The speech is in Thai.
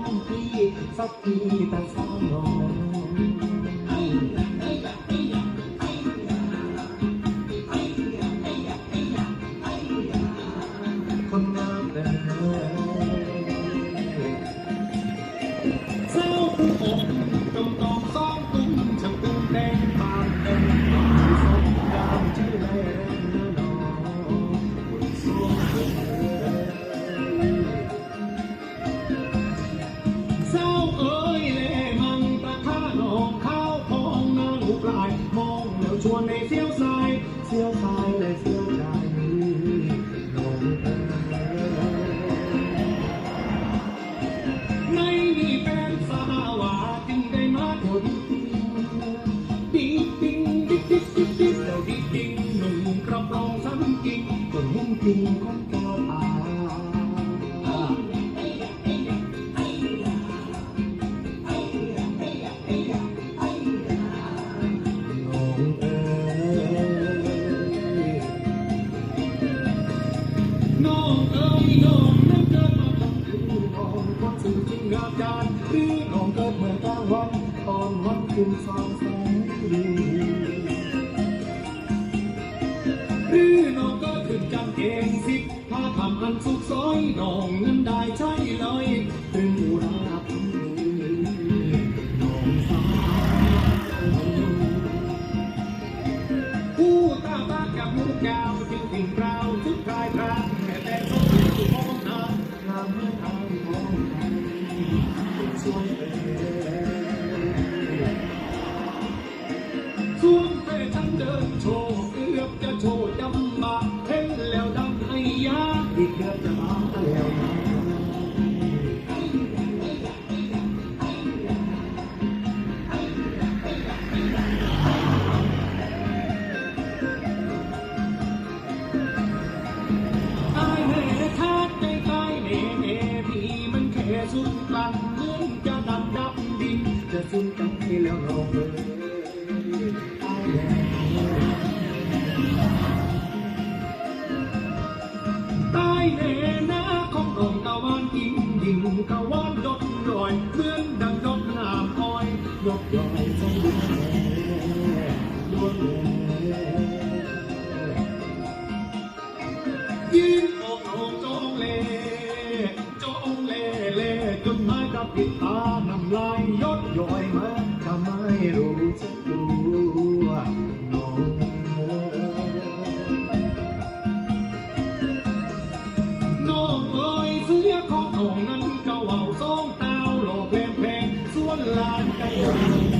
心機不必得心浪。 น้องเอ้ยน้องนึกเกิดมาทำคือน้องก็จริงจริงอาจารย์หรือน้องเกิดเมื่อกลางวันตอนวันขึ้นสองแสงหรือน้องก็ขึ้นจำเก่งสิถ้าทำอันสุขซอยน้องนั้นได้ใช่เลย ที่เกือบจะมาแล้วนะแน่ชาติใจตายแน่แน่พี่มันแค่สุดกลันเหมือนจะดันดับดินจะสิ้นกันไปแล้วน้องเอ๋ย ตายแน่นะของน้องตะวันกินดิ่งกะวานดดลอยเหมือนดังดดน้ำอ้อยยกย่อยจดวงแน่ดวงแน่ยืนอกอกจองเล่จองเล่เล่จนไม้กับปิดตาน้ำลายย้อย อของนั้นก็เว้าสองเตาหลอกแพงแพงส่วนลานไก่